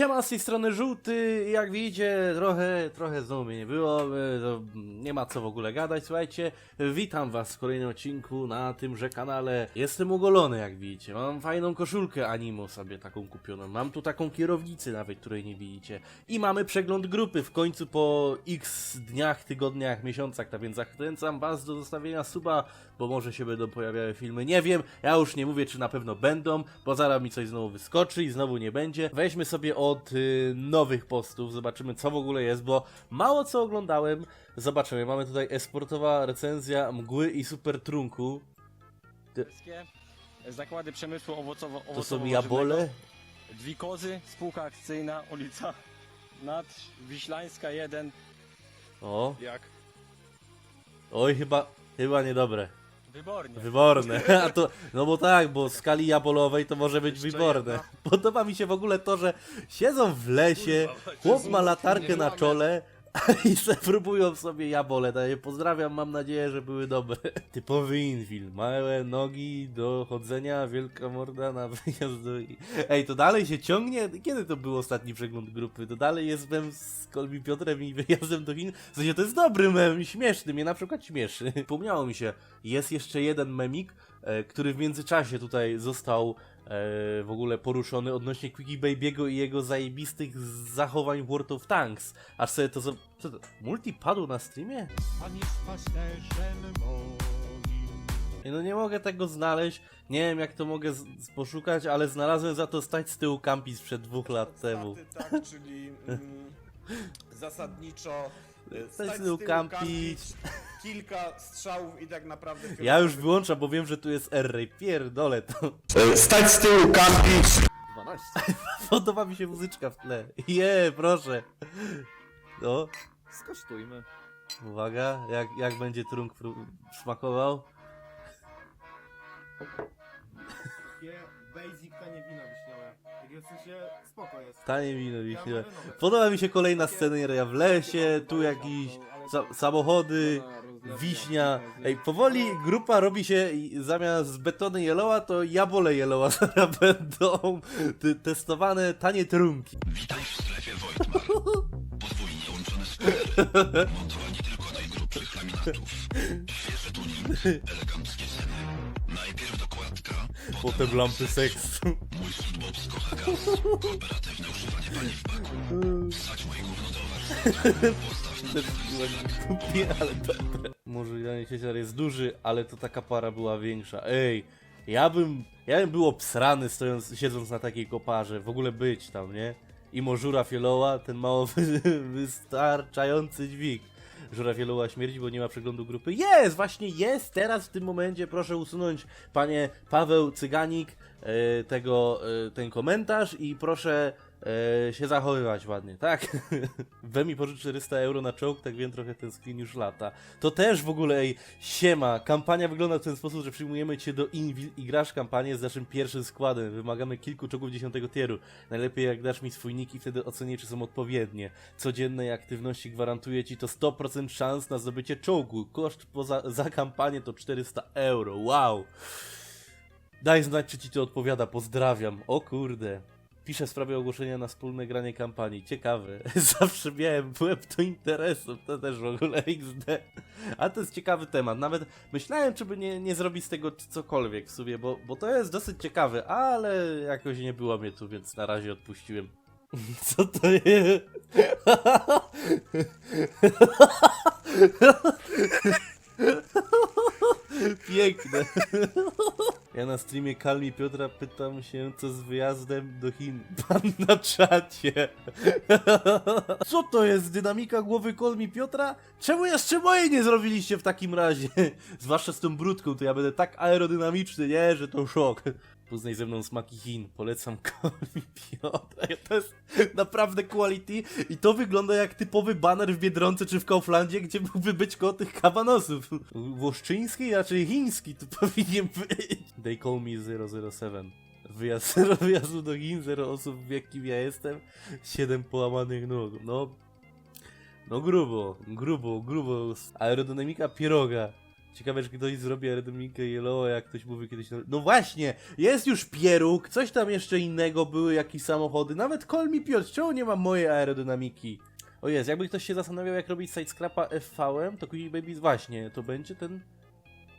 Siema z tej strony żółty, jak widzicie, trochę, trochę znowu mnie nie było, e, nie ma co w ogóle gadać, słuchajcie, witam was w kolejnym odcinku na tymże kanale, jestem ogolony jak widzicie, mam fajną koszulkę animo sobie taką kupioną, mam tu taką kierownicę nawet, której nie widzicie. I mamy przegląd grupy w końcu po x dniach, tygodniach, miesiącach, tak więc zachęcam was do zostawienia suba, bo może się będą pojawiały filmy, nie wiem, ja już nie mówię czy na pewno będą, bo zaraz mi coś znowu wyskoczy i znowu nie będzie. Weźmy sobie od y, nowych postów, zobaczymy co w ogóle jest, bo mało co oglądałem. Zobaczymy, mamy tutaj esportowa recenzja mgły i super trunku. Wszystkie zakłady przemysłu owocowo To są jabole? Dwie kozy, spółka akcyjna, ulica Nad Wiślańska 1. O, Jak? oj chyba, chyba niedobre. Wybornie. Wyborne, a to, no bo tak, bo w skali jabolowej to może być wyborne. Podoba mi się w ogóle to, że siedzą w lesie, chłop ma latarkę na czole i se próbują sobie jabole. Daję pozdrawiam, mam nadzieję, że były dobre. Typowy Invil, małe nogi do chodzenia, wielka morda na wyjazd do... Ej, to dalej się ciągnie? Kiedy to był ostatni przegląd grupy? To dalej jest mem z Kolbi Piotrem i wyjazdem do Chin? W sensie to jest dobry mem, śmieszny, mnie na przykład śmieszy. Przypomniało mi się, jest jeszcze jeden memik, e, który w międzyczasie tutaj został w ogóle poruszony odnośnie Quickie Baby'ego i jego zajebistych zachowań w World of Tanks. Aż sobie to... za- Co to? Multi padł na streamie? Pan jest pasterzem moim. Ej, No nie mogę tego znaleźć. Nie wiem jak to mogę poszukać, ale znalazłem za to stać z tyłu Campis sprzed dwóch lat temu. Tak, czyli mm, zasadniczo e, Stać z tyłu kampić, kilka strzałów i tak naprawdę... Ja już wyłączam, bo wiem, że tu jest R-Ray. Pierdolę to. Stać z tyłu kampić! 12. Podoba mi się muzyczka w tle. Je, proszę. No, Skosztujmy. uwaga, jak, jak będzie trunk pró- smakował? Takie basic tanie wino wiśniowe. Takie w sensie spoko jest. Tanie wino, wiśniowe. Podoba mi się kolejna sceneria w lesie, tu jakiś sa samochody, wiśnia. Ej, powoli grupa robi się i zamiast betony jeloła, to jabole jeloła zaraz będą testowane tanie trunki. Witaj w strefie Wojtmar. Podwójnie łączone spoilery. Montowanie tylko najgrubszych laminatów. Świeże tuning, eleganckie ceny. Najpierw dokładka, Potem lampy seksu. mój shootbox kocha gaz. Kooperatywne używanie paliw w baku. Wsadź moje gówno do Postaw była głupie, ale dobre. Może ja nie się ale jest duży, ale to taka para była większa. Ej, ja bym, ja bym był obsrany stojąc, siedząc na takiej koparze, w ogóle być tam, nie? I żura fieloła, ten mało wy- wystarczający dźwig. Żura fieloła śmierci, bo nie ma przeglądu grupy. Jest, właśnie jest, teraz w tym momencie proszę usunąć, panie Paweł Cyganik, e, tego, e, ten komentarz i proszę e, się zachowywać ładnie, tak? We mi pożyczy 400 euro na czołg, tak wiem, trochę ten screen już lata. To też w ogóle, ej, siema, kampania wygląda w ten sposób, że przyjmujemy cię do Invil i grasz kampanię z naszym pierwszym składem. Wymagamy kilku czołgów 10 tieru. Najlepiej jak dasz mi swój nick i wtedy ocenię, czy są odpowiednie. Codziennej aktywności gwarantuję ci to 100% szans na zdobycie czołgu. Koszt poza, za kampanię to 400 euro, wow! Daj znać, czy ci to odpowiada, pozdrawiam. O kurde. Piszę w sprawie ogłoszenia na wspólne granie kampanii. Ciekawe. Zawsze miałem web do interesów. To też w ogóle XD. A to jest ciekawy temat. Nawet myślałem, czy by nie, nie zrobić z tego cokolwiek w sumie, bo, bo to jest dosyć ciekawe, ale jakoś nie było mnie tu, więc na razie odpuściłem. Co to jest? Piękne. Ja na streamie Kalmi Piotra pytam się, co z wyjazdem do Chin. Pan na czacie. Co to jest? Dynamika głowy Kalmi Piotra? Czemu jeszcze mojej nie zrobiliście w takim razie? Zwłaszcza z tą brudką, to ja będę tak aerodynamiczny, nie? Że to szok. Poznaj ze mną smaki Chin. Polecam Kalmi Piotra. To jest naprawdę quality i to wygląda jak typowy baner w Biedronce czy w Kauflandzie, gdzie mógłby być koło tych kabanosów. Włoszczyński, raczej chiński tu powinien być. They call me 007. Wyjazd, wyjazdu do Chin, zero osób wie kim ja jestem, siedem połamanych nóg. No, no grubo, grubo, grubo. Aerodynamika pieroga. Ciekawe, czy ktoś zrobi aerodynamikę Yellow, jak ktoś mówi kiedyś... No właśnie, jest już Pieruk, coś tam jeszcze innego, były jakieś samochody, nawet Call Me Piotr, czemu nie ma mojej aerodynamiki? O jest, jakby ktoś się zastanawiał, jak robić sidescrapa FV-em, to Quick Baby właśnie, to będzie ten...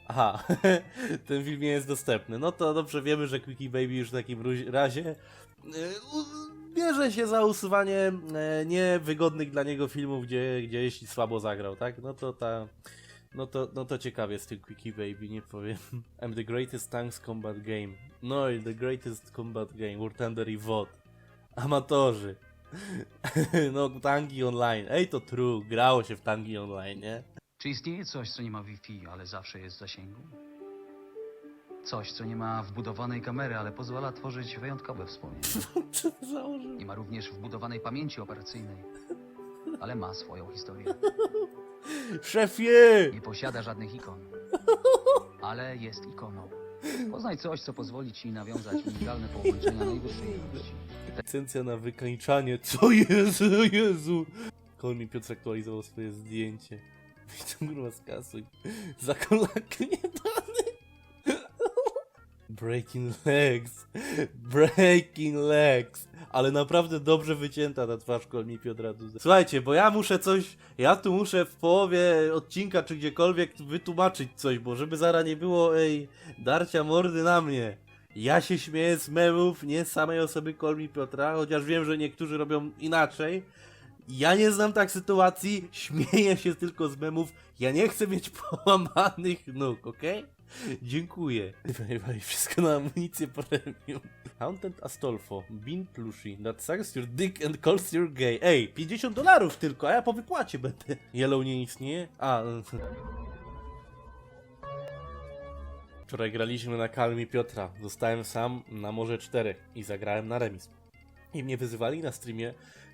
Aha, ten film nie jest dostępny. No to dobrze wiemy, że Quickie Baby już w takim razie e, bierze się za usuwanie e, niewygodnych dla niego filmów, gdzie, gdzie jeśli słabo zagrał, tak? No to ta... No to, no to ciekawie z tym Quickie Baby, nie powiem. I'm the greatest tanks combat game. No i the greatest combat game. War Thunder i WOD. Amatorzy. no, tanki online. Ej, to true. Grało się w tanki online, nie? Czy istnieje coś, co nie ma Wi-Fi, ale zawsze jest w zasięgu? Coś, co nie ma wbudowanej kamery, ale pozwala tworzyć wyjątkowe wspomnienia. Założył? Nie ma również wbudowanej pamięci operacyjnej, ale ma swoją historię. Szefie! Nie posiada żadnych ikon, ale jest ikoną. Poznaj coś, co pozwoli ci nawiązać unikalne połączenia najwyższej jakości. Licencja na wykańczanie. Co? O Jezu! Kol mi Piotr aktualizował swoje zdjęcie. To kurwa skasuj. Za kolak nie dany. Breaking legs. Breaking legs. Ale naprawdę dobrze wycięta ta twarz Kolmi Piotra Dudy. Słuchajcie, bo ja muszę coś, ja tu muszę w połowie odcinka czy gdziekolwiek wytłumaczyć coś, bo żeby zara nie było, ej, darcia mordy na mnie. Ja się śmieję z memów, nie z samej osoby Kolmi Piotra, chociaż wiem, że niektórzy robią inaczej. Ja nie znam tak sytuacji, śmieję się tylko z memów. Ja nie chcę mieć połamanych nóg, okej? Dziękuję. Wywaj wszystko na amunicję premium. Haunted Astolfo, Bean Plushie, that sucks your dick and calls you gay. Ej, 50 dolarów tylko, a ja po wypłacie będę. Yellow nie istnieje? A, Wczoraj graliśmy na Kalmi Piotra. Zostałem sam na morze 4 i zagrałem na remis. I mnie wyzywali na streamie.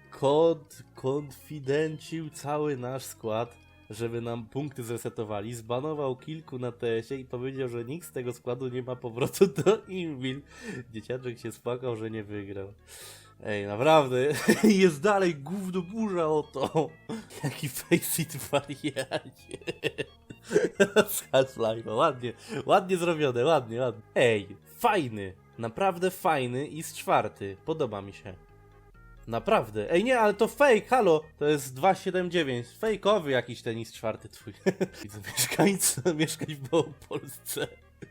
Kod konfidencił cały nasz skład, żeby nam punkty zresetowali. Zbanował kilku na TS-ie i powiedział, że nikt z tego składu nie ma powrotu do Invil. Dzieciaczek się spłakał, że nie wygrał. Ej, naprawdę, jest dalej gówno burza o to. Jaki faceit wariacie. Z ładnie, ładnie zrobione, ładnie, ładnie. Ej, fajny, naprawdę fajny i z czwarty, podoba mi się. Naprawdę. Ej, nie, ale to fake, halo, to jest 279, fejkowy jakiś ten z czwarty twój. Widzę mieszkańca, mieszkać w Małopolsce.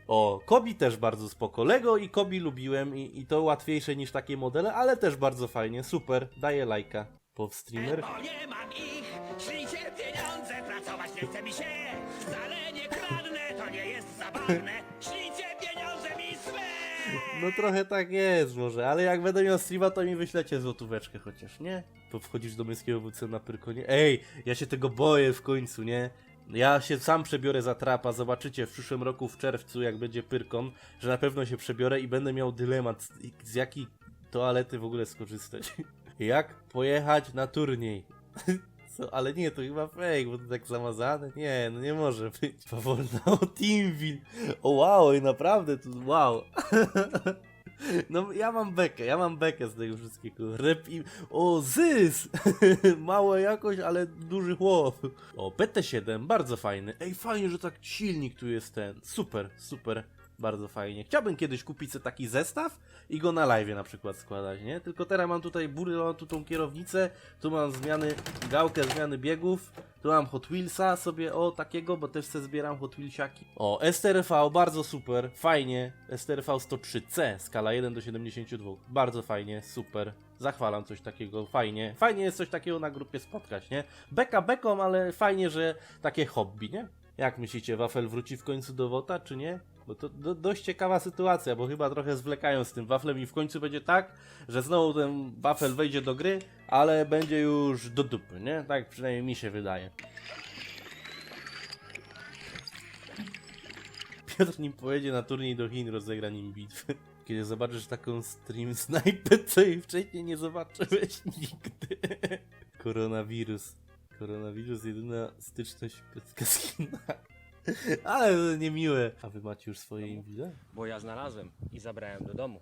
O, Kobi też bardzo spoko. Lego i Kobi lubiłem i, i to łatwiejsze niż takie modele, ale też bardzo fajnie, super, daję lajka. Pow streamer? Bo nie mam ich, ślijcie pieniądze, pracować nie chce mi się. Wcale nie kradnę, to nie jest zabawne. No trochę tak jest może, ale jak będę miał streama, to mi wyślecie złotóweczkę chociaż, nie? To wchodzisz do męskiego WC na Pyrkonie. Ej, ja się tego boję w końcu, nie? Ja się sam przebiorę za trapa, zobaczycie w przyszłym roku w czerwcu, jak będzie Pyrkon, że na pewno się przebiorę i będę miał dylemat, z jakiej toalety w ogóle skorzystać. Jak pojechać na turniej? Co? Ale nie, to chyba fake, bo to tak zamazane. Nie, no nie może być. Powolna o Teamville. O wow, i naprawdę, to wow. No ja mam bekę, ja mam bekę z tego wszystkiego. Rep i... O, Zys! Mała jakość, ale duży chłop. O, PT7, bardzo fajny. Ej, fajnie, że tak silnik tu jest ten. Super, super. Bardzo fajnie. Chciałbym kiedyś kupić sobie taki zestaw i go na live na przykład składać, nie? Tylko teraz mam tutaj bury, mam tu tą kierownicę, tu mam zmiany, gałkę zmiany biegów, tu mam Hot Wheelsa sobie, o takiego, bo też se zbieram Hot Wheelsiaki. O, STRV, bardzo super, fajnie. STRV 103C, skala 1 do 72. Bardzo fajnie, super. Zachwalam coś takiego, fajnie. Fajnie jest coś takiego na grupie spotkać, nie? Beka beką, ale fajnie, że takie hobby, nie? Jak myślicie, Wafel wróci w końcu do WOTA, czy nie? Bo to do, dość ciekawa sytuacja, bo chyba trochę zwlekają z tym waflem i w końcu będzie tak, że znowu ten wafel wejdzie do gry, ale będzie już do dupy, nie? Tak przynajmniej mi się wydaje. Piotr nim pojedzie na turniej do Chin, rozegra nim bitwy. Kiedy zobaczysz taką stream snajpę, co jej wcześniej nie zobaczyłeś nigdy. Koronawirus. Koronawirus, jedyna styczność Piotrka z Chinami. Ale to niemiłe. A wy macie już swoje inwile? Bo ja znalazłem i zabrałem do domu.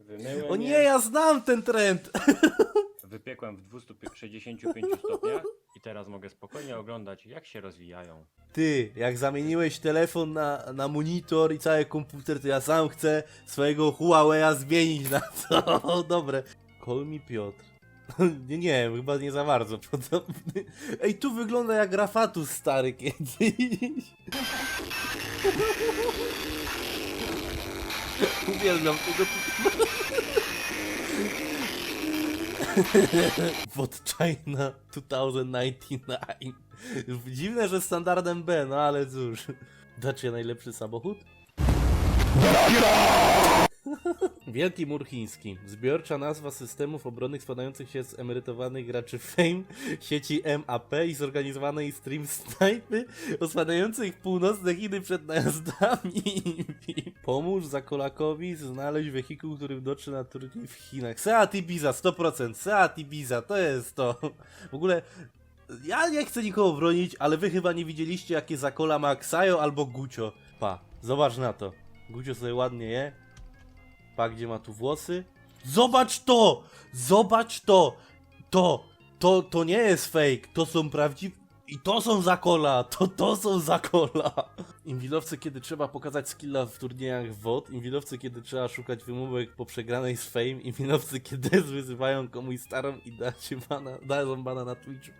Wymyłem O nie, je, ja znam ten trend! wypiekłem w 265 stopniach i teraz mogę spokojnie oglądać, jak się rozwijają. Ty, jak zamieniłeś telefon na, na monitor i cały komputer, to ja sam chcę swojego Huawei'a zmienić na to. Dobre. Call mi Piotr. Nie, nie, chyba nie za bardzo podobny. Ej, tu wygląda jak Rafatus stary kiedyś. Uwielbiam tego Wod China 2099. Dziwne, że standardem B, no ale cóż. Dacia najlepszy samochód? Wielki Mur Chiński. Zbiorcza nazwa systemów obronnych składających się z emerytowanych graczy Fame, sieci MAP i zorganizowanej stream snajpy osłaniających północne Chiny przed najazdami. Pomóż Zakolakowi znaleźć wehikuł, który dotrze na turniej w Chinach. Seat Ibiza, 100%. Seat Ibiza, to jest to. W ogóle ja nie chcę nikogo bronić, ale wy chyba nie widzieliście jakie zakola ma Ksajo albo Gucio. Pa, zobacz na to. Gucio sobie ładnie je. Pa, gdzie ma tu włosy. Zobacz to! Zobacz to! To! To, to nie jest fake, to są prawdziwe... I to są zakola! To, to są zakola! Inwilowcy, kiedy trzeba pokazać skilla w turniejach WOD, inwilowcy, kiedy trzeba szukać wymówek po przegranej z Fame, inwilowcy, kiedy wyzywają komuś starą i dacie bana, dają bana na Twitchu.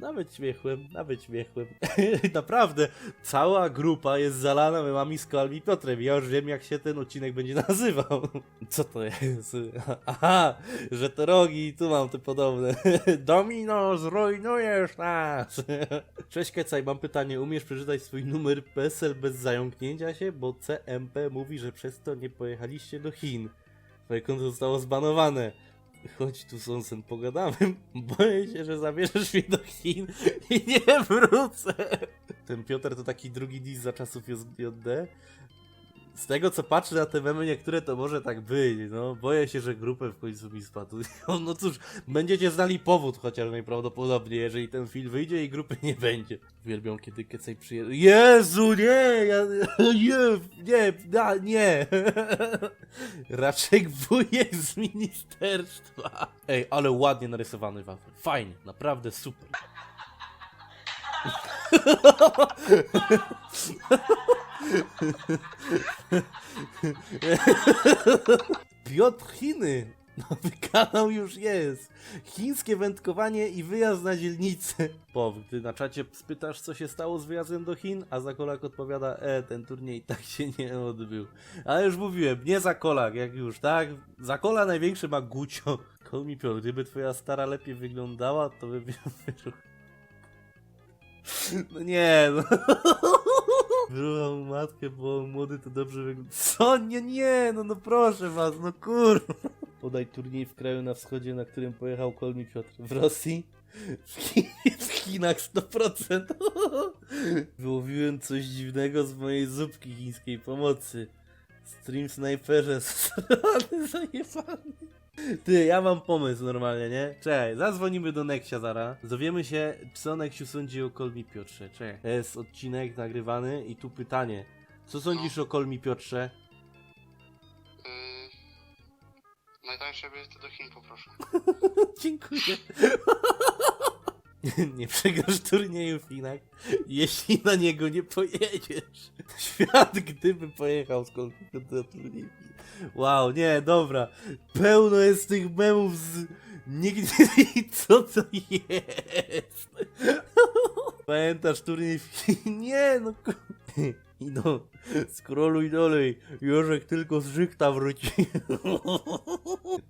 Nawet śmiechłem, nawet śmiechłem. Naprawdę, cała grupa jest zalana memami z Koalmi Piotrem. Ja już wiem, jak się ten odcinek będzie nazywał. Co to jest? Aha, że te rogi, tu mam te podobne. Domino, zrujnujesz nas! Cześć Kecaj, mam pytanie. Umiesz przeczytać swój numer PESEL bez zająknięcia się? Bo CMP mówi, że przez to nie pojechaliście do Chin. Twoje konto zostało zbanowane. Chodź tu, Sonsen, pogadamy. Boję się, że zabierzesz mnie do Chin i nie wrócę. Ten Piotr to taki drugi dis za czasów JD. Z tego co patrzę na te memy niektóre, to może tak być, no. Boję się, że grupę w końcu mi spadł. No cóż, będziecie znali powód chociaż najprawdopodobniej, jeżeli ten film wyjdzie i grupy nie będzie. Uwielbiam, kiedy Kecej przyjeżdża. Jezu, nie! Ja, nie, nie, da, nie! Raczek wujek z ministerstwa. Ej, ale ładnie narysowany wafel. Fajnie, naprawdę super. Piotr Chiny. Nowy kanał już jest. Chińskie wędkowanie i wyjazd na dzielnicę. Po, gdy na czacie spytasz, co się stało z wyjazdem do Chin, a Zakolak odpowiada, e, ten turniej tak się nie odbył. Ale już mówiłem, nie Zakolak, jak już, tak? Zakola największy ma Gucio. Call mi Piotr, gdyby twoja stara lepiej wyglądała, to by. No nie, no. Mu matkę, bo młody to dobrze wygląda. Co? Nie, nie, no no proszę was, no kurwa. Podaj turniej w kraju na wschodzie, na którym pojechał Kolmi Piotr. W Rosji? W, Chi w Chinach 100%. Wyłowiłem coś dziwnego z mojej zupki chińskiej pomocy. Stream snajperze, strony zajebany. Ty, ja mam pomysł normalnie, nie? Czekaj, zadzwonimy do Neksia zara. Dowiemy się, co Neksiu sądzi o Kolmi Piotrze. Czekaj, to jest odcinek nagrywany i tu pytanie. Co sądzisz o Kolmi Piotrze? Yy, najtańsze bilety do Chin poproszę. Dziękuję. Nie przegrasz turnieju w Chinach, jeśli na niego nie pojedziesz. Świat gdyby pojechał z do turnieju. Wow, nie, dobra. Pełno jest tych memów z... Nigdy... Co to jest? Pamiętasz turniej w Chin? Nie, no... I no, scrolluj dalej. Jorzek tylko z Żykta wróci.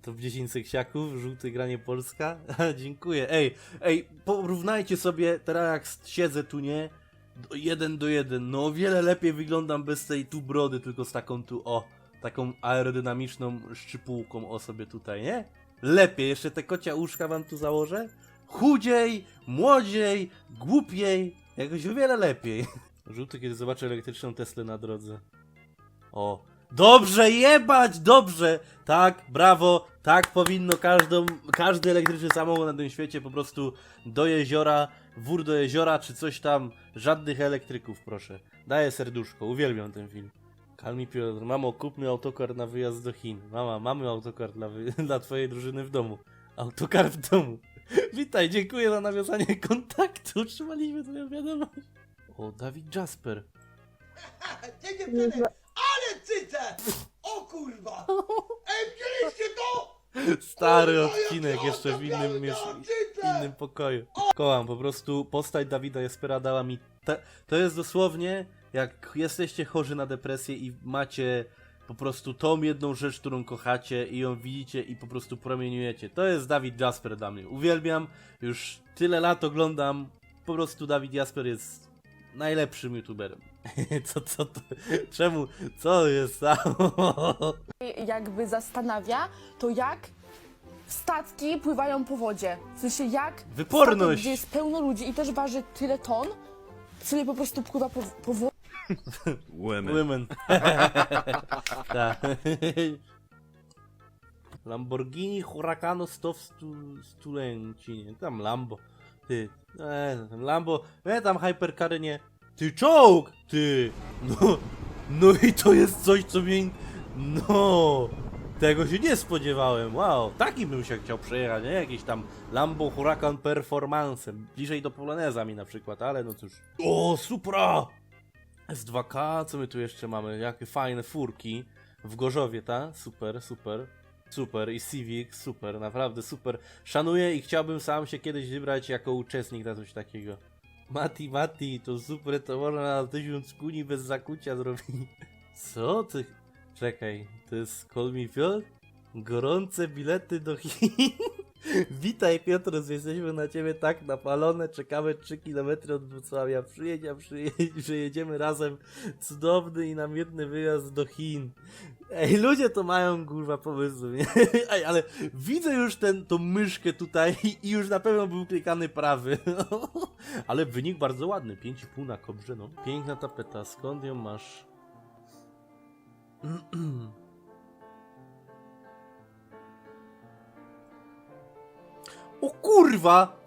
Top 10 seksiaków, żółte granie Polska. Dziękuję. Ej, ej, porównajcie sobie teraz jak siedzę tu, nie? Do- Jeden do jeden. No o wiele lepiej wyglądam bez tej tu brody, tylko z taką tu, o, taką aerodynamiczną szczypułką o sobie tutaj, nie? Lepiej, jeszcze te kocia uszka wam tu założę? Chudziej, młodziej, głupiej, jakoś o wiele lepiej. Żółty, kiedy zobaczy elektryczną Teslę na drodze. O. Dobrze, jebać, dobrze! Tak, brawo, tak powinno każdą, każdy elektryczny samochód na tym świecie po prostu do jeziora, wór do jeziora, czy coś tam. Żadnych elektryków, proszę. Daję serduszko, uwielbiam ten film. Kalmi Piotr, mamo, kupmy autokar na wyjazd do Chin. Mama, mamy autokar dla, dla twojej drużyny w domu. Autokar w domu. Witaj, dziękuję za nawiązanie kontaktu. Otrzymaliśmy twoją wiadomość. O, Dawid Jasper. Ty dziewczyny, ale cyce! O kurwa! Ej, widzieliście to? Stary Kurwa, odcinek jeszcze w innym, miesz- cyce! innym pokoju. Kołam, po prostu postać Dawida Jaspera dała mi... Te... To jest dosłownie jak jesteście chorzy na depresję i macie po prostu tą jedną rzecz, którą kochacie i ją widzicie i po prostu promieniujecie. To jest Dawid Jasper dla mnie. Uwielbiam, już tyle lat oglądam. Po prostu Dawid Jasper jest najlepszym youtuberem. Co, co to? Czemu? Co jest stało? jakby zastanawia, to jak statki pływają po wodzie. W sensie jak Wyporność! statek, gdzie jest pełno ludzi i też waży tyle ton, sobie po prostu pływa po, po wodzie. Women. tak. Lamborghini Huracano 100 w stu, Stulencinie. Tam Lambo. Ty. E, tam Lambo. E, tam hypercary nie. Ty czołg! Ty! No. No i to jest coś, co mnie... No! Tego się nie spodziewałem, wow. Taki bym się chciał przejechać, nie? Jakiś tam Lambo Huracan Performance. Bliżej do Poloneza mi na przykład, ale no cóż. O, Supra! S2K, co my tu jeszcze mamy? Jakie fajne furki. W Gorzowie, ta? Super, super. Super i Civic, super, naprawdę super. Szanuję i chciałbym sam się kiedyś wybrać jako uczestnik na coś takiego. Mati, Mati, to super, to można na tysiąc kuni bez zakucia zrobić. Co ty? Czekaj, to jest Call Me? Gorące bilety do Chin. Witaj Piotr, jesteśmy na ciebie tak napalone, czekamy 3 km od Wrocławia. Przyjedź, a przyjedziemy razem. Cudowny i namiętny wyjazd do Chin. Ej, ludzie to mają kurwa pomysły, nie? Ej, ale widzę już ten, tą myszkę tutaj i już na pewno był klikany prawy. ale wynik bardzo ładny, 5,5 na kobrze, no. Piękna tapeta, skąd ją masz? O kurwa!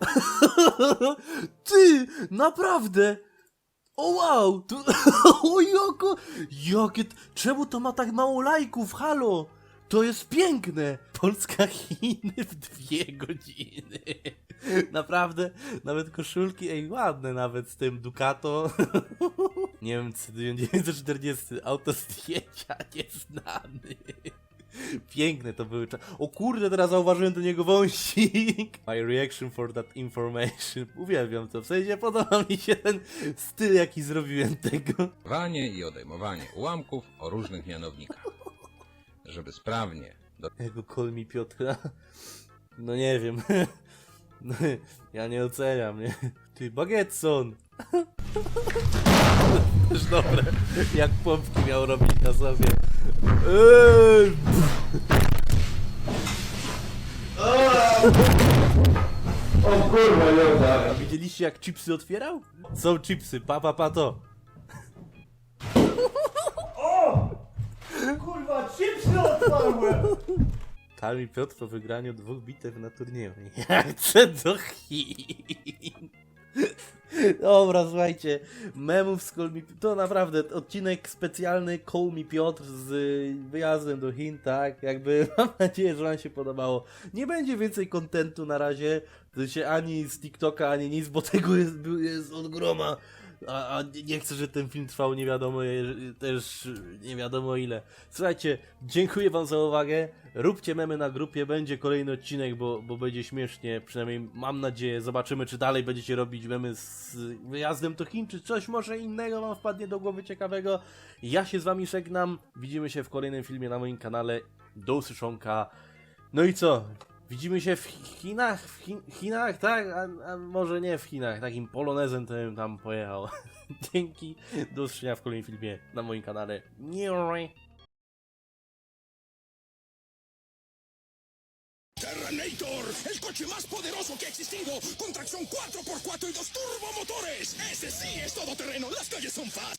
Ty, naprawdę! O wow! Tu, o jako, jakie, czemu to ma tak mało lajków? Halo! To jest piękne! Polska Chiny w dwie godziny. Naprawdę, nawet koszulki, ej, ładne nawet z tym Ducato. Niemcy 1940, auto zdjęcia nieznany. Piękne to były czasy. O kurde, teraz zauważyłem do niego wąsik. My reaction for that information. Uwielbiam to. W sensie podoba mi się ten styl, jaki zrobiłem tego. Wanie i odejmowanie ułamków o różnych mianownikach. Żeby sprawnie do Jego call mi Piotra. No nie wiem. No, ja nie oceniam, nie? Ty, Bagetson! Też dobre. Jak pompki miał robić na sobie. Eee! O kurwa, Joda! Widzieliście jak chipsy otwierał? Są chipsy, pa pa pa to. Kurwa, chipsy otwarłem! Kalmi Piotr po wygraniu dwóch bitew na turnieju. Ja chcę do Chin. Dobra, słuchajcie, memów z Call Me to naprawdę odcinek specjalny Call Me Piotr z y, wyjazdem do Chin, tak? Jakby mam nadzieję, że wam się podobało. Nie będzie więcej kontentu na razie, w sensie ani z TikToka, ani nic, bo tego jest, jest od groma. A, a nie- chcę, że ten film trwał nie wiadomo też nie wiadomo ile. Słuchajcie, dziękuję wam za uwagę. Róbcie memy na grupie, będzie kolejny odcinek, bo, bo będzie śmiesznie. Przynajmniej mam nadzieję. Zobaczymy, czy dalej będziecie robić memy z wyjazdem do Chin, czy coś może innego wam wpadnie do głowy ciekawego. Ja się z wami żegnam. Widzimy się w kolejnym filmie na moim kanale. Do usłyszonka. No i co? Widzimy się w Chinach? W Chin Chinach, tak? A, a może nie w Chinach. Takim polonezem to bym tam pojechał. Dzięki. Do usłyszenia w kolejnym filmie na moim kanale. Nie. Terrenator, el coche más poderoso que ha existido, con tracción 4x4 y dos turbomotores. Ese sí es todoterreno, las calles son.